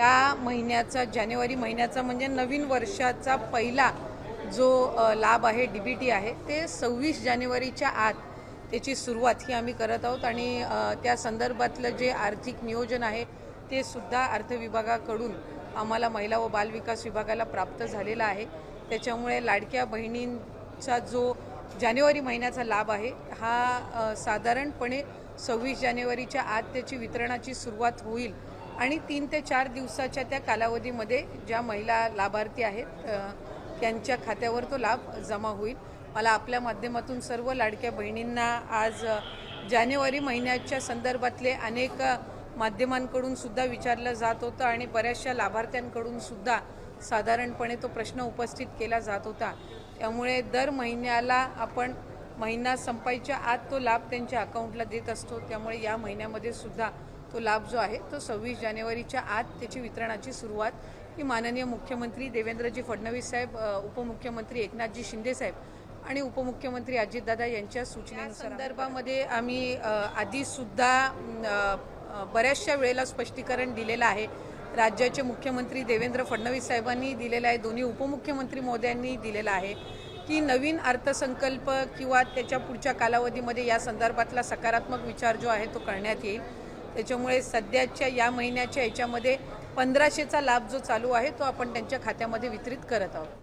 या महिन्याचा जानेवारी महिन्याचा म्हणजे नवीन वर्षाचा पहिला जो लाभ आहे डी बी टी आहे ते सव्वीस जानेवारीच्या आत त्याची सुरुवात ही आम्ही करत आहोत आणि त्या संदर्भातलं जे आर्थिक नियोजन आहे ते सुद्धा अर्थ विभागाकडून आम्हाला महिला व बालविकास विभागाला प्राप्त झालेला आहे. त्याच्यामुळे लाडक्या बहिणींचा जो जानेवारी महिन्याचा लाभ आहे हा साधारणपणे सव्वीस जानेवारीच्या आत त्याची वितरणाची सुरुवात होईल आणि तीन ते चार दिवसाच्या त्या कालावधीमध्ये ज्या महिला लाभार्थी आहेत त्यांच्या खात्यावर तो लाभ जमा होईल. मला आपल्या माध्यमातून सर्व लाडक्या बहिणींना आज जानेवारी महिन्याच्या संदर्भातले अनेक माध्यमांकडून सुद्धा विचारलं जात होतं आणि बऱ्याचशा लाभार्थ्यांकडून सुद्धा साधारणपणे तो प्रश्न उपस्थित केला जात होता. त्यामुळे दर महिन्याला आपण महिना संपायच्या आत तो लाभ त्यांच्या अकाउंटला देत असतो. त्यामुळे या महिन्यामध्ये सुद्धा तो लाभ जो आहे तो सव्वीस जानेवारीच्या आत त्याची वितरणाची सुरुवात ही माननीय मुख्यमंत्री देवेंद्रजी फडणवीस साहेब उपमुख्यमंत्री एकनाथजी शिंदे साहेब आणि उपमुख्यमंत्री अजितदादा यांच्या सूचनेनुसार संदर्भामध्ये आम्ही आधीसुद्धा बऱ्याचशा वेळेला स्पष्टीकरण दिलेलं आहे. राज्याचे मुख्यमंत्री देवेंद्र फडणवीस साहेबांनी दिलेलं आहे दोन्ही उपमुख्यमंत्री मोदयांनी दिलेलं आहे की नवीन अर्थसंकल्प किंवा त्याच्या पुढच्या कालावधीमध्ये या संदर्भातला सकारात्मक विचार जो आहे तो करण्यात येईल. त्याच्यामुळे सध्याच्या या महिन्याच्या याच्यामध्ये पंधराशेचा लाभ जो चालू आहे तो आपण त्यांच्या खात्यामध्ये वितरित करत आहोत.